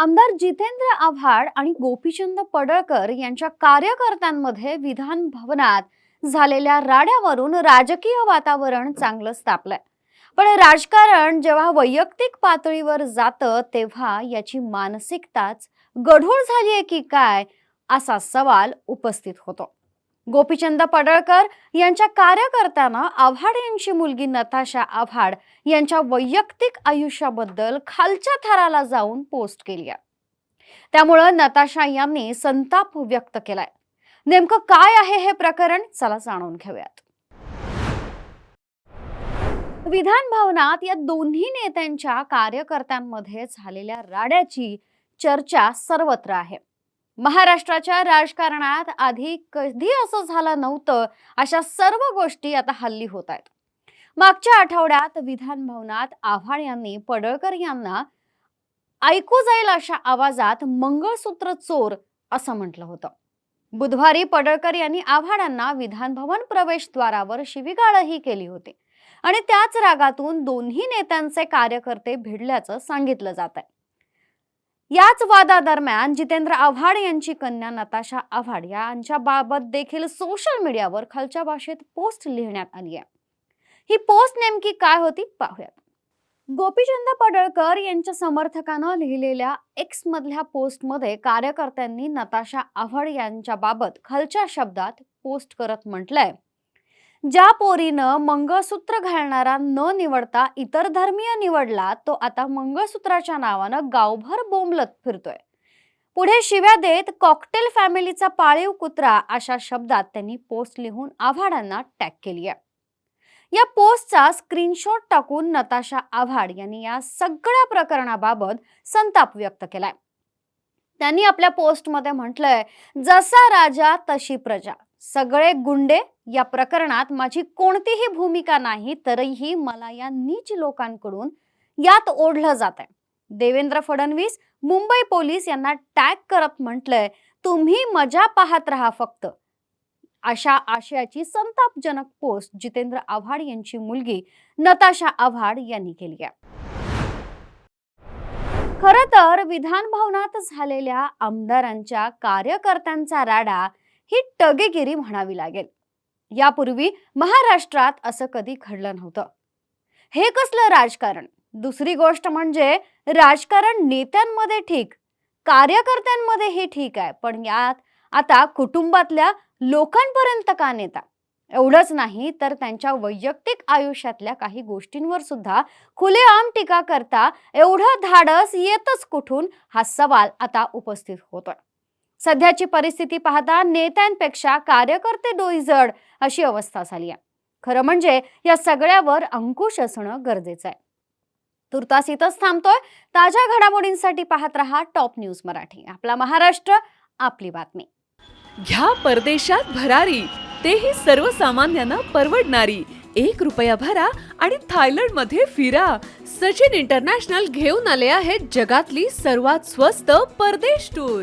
आमदार जितेंद्र आव्हाड आणि गोपीचंद पडळकर यांच्या कार्यकर्त्यांमध्ये विधान भवनात झालेल्या राड्यावरून राजकीय वातावरण चांगलंच तापलंय पण राजकारण जेव्हा वैयक्तिक पातळीवर जातं तेव्हा याची मानसिकताच गढूळ झालीये की काय असा सवाल उपस्थित होतो. गोपीचंद पडळकर यांच्या कार्यकर्त्यानं आव्हाड यांची मुलगी नताशा आव्हाड यांच्या वैयक्तिक आयुष्याबद्दल खालच्या थराला जाऊन पोस्ट केली आहे. त्यामुळं नताशा यांनी संताप व्यक्त केलाय. नेमकं काय आहे हे प्रकरण चला जाणून घेऊयात. विधान भवनात या दोन्ही नेत्यांच्या कार्यकर्त्यांमध्ये झालेल्या राड्याची चर्चा सर्वत्र आहे. महाराष्ट्राच्या राजकारणात आधी कधी असं झालं नव्हतं अशा सर्व गोष्टी आता हल्ली होत आहेत. मागच्या आठवड्यात विधान भवनात आव्हाड यांनी पडळकर यांना ऐकू जाईल अशा आवाजात मंगळसूत्र चोर असं म्हटलं होतं. बुधवारी पडळकर यांनी आव्हाडांना विधानभवन प्रवेशद्वारावर शिवीगाळही केली होती आणि त्याच रागातून दोन्ही नेत्यांचे कार्यकर्ते भिडल्याचं सांगितलं जात आहे याच वादादरम्यान जितेंद्र आव्हाड यांची कन्या नताशा आव्हाड यांच्या बाबत देखील सोशल मीडियावर खालच्या भाषेत पोस्ट लिहिण्यात आली आहे. ही पोस्ट नेमकी काय होती? पाहूयात. गोपीचंद पडळकर यांच्या समर्थकानं लिहिलेल्या एक्स मधल्या पोस्टमध्ये कार्यकर्त्यांनी नताशा आव्हाड यांच्या बाबत खालच्या शब्दात पोस्ट करत म्हटलंय. ज्या पोरीनं मंगळसूत्र घालणारा न निवडता इतर धर्मीय निवडला तो आता मंगळसूत्राच्या नावानं गावभर बोंबलत फिरतोय. पुढे शिव्या देत कॉकटेल फॅमिलीचा पाळीव कुत्रा अशा शब्दात त्यांनी पोस्ट लिहून आव्हाडांना टॅग केली आहे. या पोस्टचा स्क्रीनशॉट टाकून नताशा आव्हाड यांनी या सगळ्या प्रकरणाबाबत संताप व्यक्त केलाय. त्यांनी आपल्या पोस्टमध्ये म्हटलंय जसा राजा तशी प्रजा. सगळे गुंडे या प्रकरणात माझी कोणतीही भूमिका नाही तरीही मला या नीच लोकांकडून यात ओढलं जात आहे देवेंद्र फडणवीस मुंबई पोलीस यांना टॅग करत म्हटलंय तुम्ही मजा पाहत राहा फक्त. अशा आशयाची संतापजनक पोस्ट जितेंद्र आव्हाड यांची मुलगी नताशा आव्हाड यांनी केली आहे. खर तर विधान भवनात झालेल्या आमदारांच्या कार्यकर्त्यांचा राडा ही टगेगिरी म्हणावी लागेल. यापूर्वी महाराष्ट्रात असं कधी घडलं नव्हतं. हे कसलं राजकारण? दुसरी गोष्ट म्हणजे राजकारण नेत्यांमध्ये ठीक कार्यकर्त्यांमध्येही ठीक आहे पण यात आता कुटुंबातल्या लोकांपर्यंत का नेता? एवढंच नाही तर त्यांच्या वैयक्तिक आयुष्यातल्या काही गोष्टींवर सुद्धा खुलेआम टीका करता एवढं धाडस येतच कुठून हा सवाल आता उपस्थित होतोय. सध्याची परिस्थिती पाहता नेत्यांपेक्षा कार्यकर्ते डोईजड अशी अवस्था झाली आहे. खरं म्हणजे या सगळ्यावर अंकुश असणं गरजेचं आहे. तुर्तास इथंच थांबतोय. ताज्या घडामोडींसाठी पाहत रहा टॉप न्यूज मराठी. आपला महाराष्ट्र आपली बातमी. घ्या परदेशात भरारी. तेही सर्वसामान्यांना परवडणारी. एक रुपया भरा आणि थायलंडमध्ये फिरा. सचिन इंटरनॅशनल घेऊन आले आहेत जगातली सर्वात स्वस्त परदेश टूर.